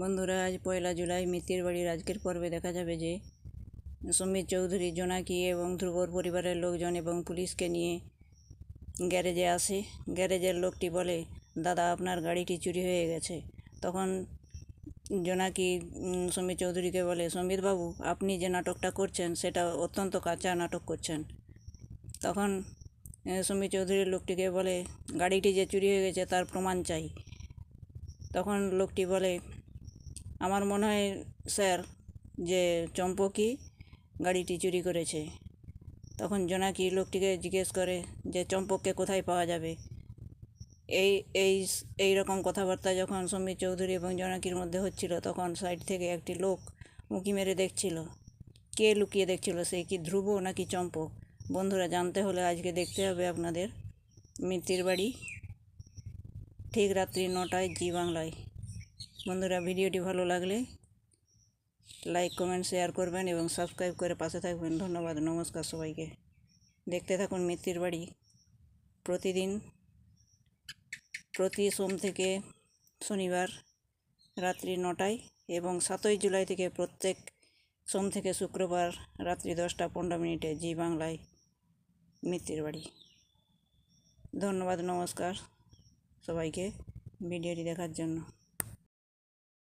বন্ধুরা, আজ পয়লা জুলাই মিত্তির বাড়ির আজকের পর্বে দেখা যাবে যে সমীর চৌধুরী, জোনাকি এবং ধ্রুবর পরিবারের লোকজন এবং পুলিশকে নিয়ে গ্যারেজে আসে। গ্যারেজের লোকটি বলে, দাদা, আপনার গাড়িটি চুরি হয়ে গেছে। তখন জোনাকি সমীর চৌধুরীকে বলে বাবু, আপনি যে নাটকটা করছেন, সেটা অত্যন্ত কাঁচা নাটক করছেন। তখন সমীর চৌধুরীর লোকটিকে বলে, গাড়িটি যে চুরি হয়ে গেছে, তার প্রমাণ চাই। তখন লোকটি বলে আমার মনে হয় স্যার যে চম্পকই গাড়িটি চুরি করেছে। তখন জোনাকি লোকটিকে জিজ্ঞেস করে যে চম্পককে কোথায় পাওয়া যাবে। এই এই এই রকম কথাবার্তা যখন সমীর চৌধুরী এবং জোনাকির মধ্যে হচ্ছিল, তখন সাইড থেকে একটি লোক উঁকি মেরে দেখছিল। কে লুকিয়ে দেখছিল? সে কি ধ্রুব নাকি চম্পক? বন্ধুরা, জানতে হলে আজকে দেখতে হবে আপনাদের মিত্তির বাড়ি ঠিক রাত্রি নটায় জি বাংলায়। বন্ধুরা ভিডিওটি ভালো লাগলে লাইক, কমেন্ট, শেয়ার করবেন এবং সাবস্ক্রাইব করে পাশে থাকবেন। ধন্যবাদ, নমস্কার সবাইকে। দেখতে থাকুন মিত্তির বাড়ি। প্রতিদিন, প্রতি সোম থেকে শনিবার রাত্রি নটায় এবং সাতই জুলাই থেকে প্রত্যেক সোম থেকে শুক্রবার রাত্রি দশটা পনেরো মিনিটে জি বাংলায় মিত্তির বাড়ি। ধন্যবাদ, নমস্কার সবাইকে ভিডিওটি দেখার জন্য।